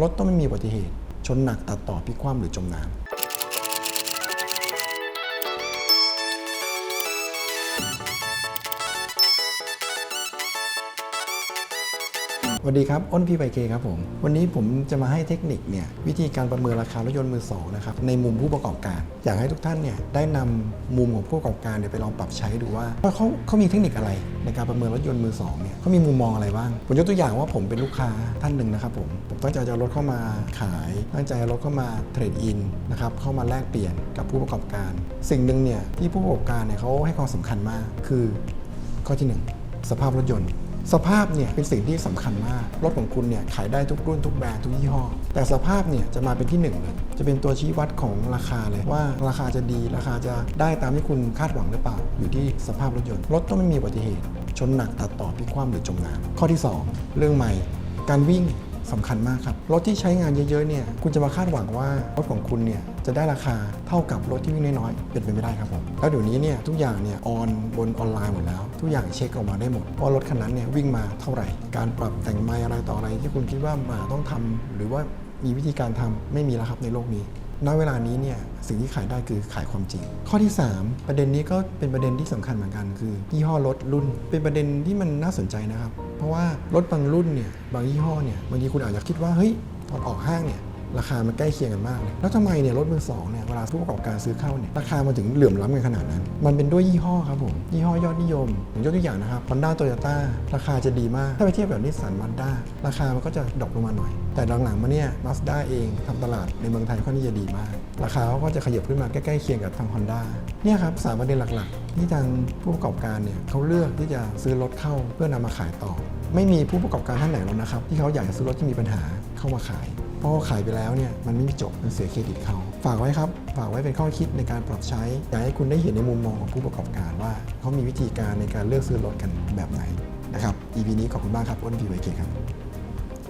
รถต้องไม่มีอุบัติเหตุชนหนักตัดต่อพลิกคว่ำหรือจมน้ำ สวัสดีครับ อ้นพี่ไบเคครับผม วันนี้ผมจะมาให้เทคนิคเนี่ยวิธีการประเมินราคารถยนต์มือสองนะครับในมุมผู้ประกอบการ อยากให้ทุกท่านเนี่ยได้นำมุมของผู้ประกอบการเนี่ยไปลองปรับใช้ดูว่าว่าเขาเขามีเทคนิคอะไรในการประเมินรถยนต์มือสองเนี่ยเขามีมุมมองอะไรบ้าง ผมยกตัวอย่างว่าผมเป็นลูกค้าท่านหนึ่งนะครับผมผมตั้งใจจะรถเข้ามาขาย ตั้งใจรถเข้ามาเทรดอินนะครับเข้ามาแลกเปลี่ยนกับผู้ประกอบการ สิ่งหนึ่งเนี่ยที่ผู้ประกอบการเนี่ยเขาให้ความสำคัญมากคือข้อที่ 1 สภาพรถยนต์ สภาพเนี่ยเป็นสิ่งที่สำคัญมาก รถของคุณเนี่ยขายได้ทุกรุ่นทุกแบรนด์ทุกยี่ห้อ แต่สภาพเนี่ยจะมาเป็นที่หนึ่งเลยจะเป็นตัวชี้วัดของราคาเลยว่าราคาจะดีราคาจะได้ตามที่คุณคาดหวังหรือเปล่า อยู่ที่สภาพรถยนต์รถต้องไม่มีอุบัติเหตุ ชนหนักตัดต่อพิกคว่ำหรือจมน้ำข้อที่ 2 เรื่องใหม่ การวิ่ง สำคัญมากครับ รถที่ใช้งานเยอะๆเนี่ยคุณจะมาคาดหวังว่ารถของคุณเนี่ยจะได้ราคาเท่ากับรถที่วิ่งน้อยๆเป็นไปไม่ได้ครับผมแล้วเดี๋ยวนี้เนี่ยทุกอย่างเนี่ยออนบนออนไลน์หมดแล้ว ทุกอย่างเช็คออกมาได้หมดว่ารถคันนั้นเนี่ยวิ่งมาเท่าไหร่ การปรับแต่งไมล์อะไรต่ออะไรที่คุณคิดว่ามาต้องทำหรือว่ามีวิธีการทำไม่มีแล้วครับในโลกนี้ ณเวลานี้เนี่ยสิ่งที่ขายได้คือขายความจริง ข้อที่ 3 ประเด็นนี้ก็เป็นประเด็นที่สำคัญเหมือนกัน คือยี่ห้อรถรุ่น เป็นประเด็นที่มันน่าสนใจนะครับ เพราะว่ารถบางรุ่นเนี่ยบางยี่ห้อเนี่ยบางทีคุณอาจจะคิดว่าเฮ้ยตอนออกห้างเนี่ย ราคามันใกล้เคียงกันมากเลยแล้วทำไมเนี่ยรถมือสองเนี่ยเวลาผู้ประกอบการซื้อเข้าเนี่ยราคามันถึงเหลื่อมล้ำกันขนาดนั้น มันเป็นด้วยยี่ห้อครับผมยี่ห้อยอดนิยมผมยกตัวอย่างนะครับ Honda Toyota ราคาจะดีมาก ถ้าไปเทียบแบบนิสสันมาด้าราคามันก็จะดรอปลงมาหน่อย แต่หลังๆมาเนี่ยมาสด้าเองทำตลาดในเมืองไทยค่อนข้างจะดีมาก ราคาเขาก็จะขยับขึ้นมาใกล้ๆเคียงกับทาง Honda เนี่ยครับสามประเด็นหลักๆ ที่ทางผู้ประกอบการเนี่ยเขาเลือกที่จะซื้อรถเข้าเพื่อนำมาขายต่อ ไม่มีผู้ประกอบการท่านไหนหรอกนะครับที่เขาอยากจะซื้อรถที่มีปัญหาเข้ามาขาย เพราะเขาขายไปแล้วเนี่ยมันไม่มีจบมันเสียเครดิตเขาฝากไว้ครับ ฝากไว้เป็นข้อคิดในการปรับใช้อยากให้คุณได้เห็นในมุมมองของผู้ประกอบการว่าเขามีวิธีการในการเลือกซื้อรถกันแบบไหนนะครับ EP นี้ขอบคุณมากครับอ้นพีไวเคครับ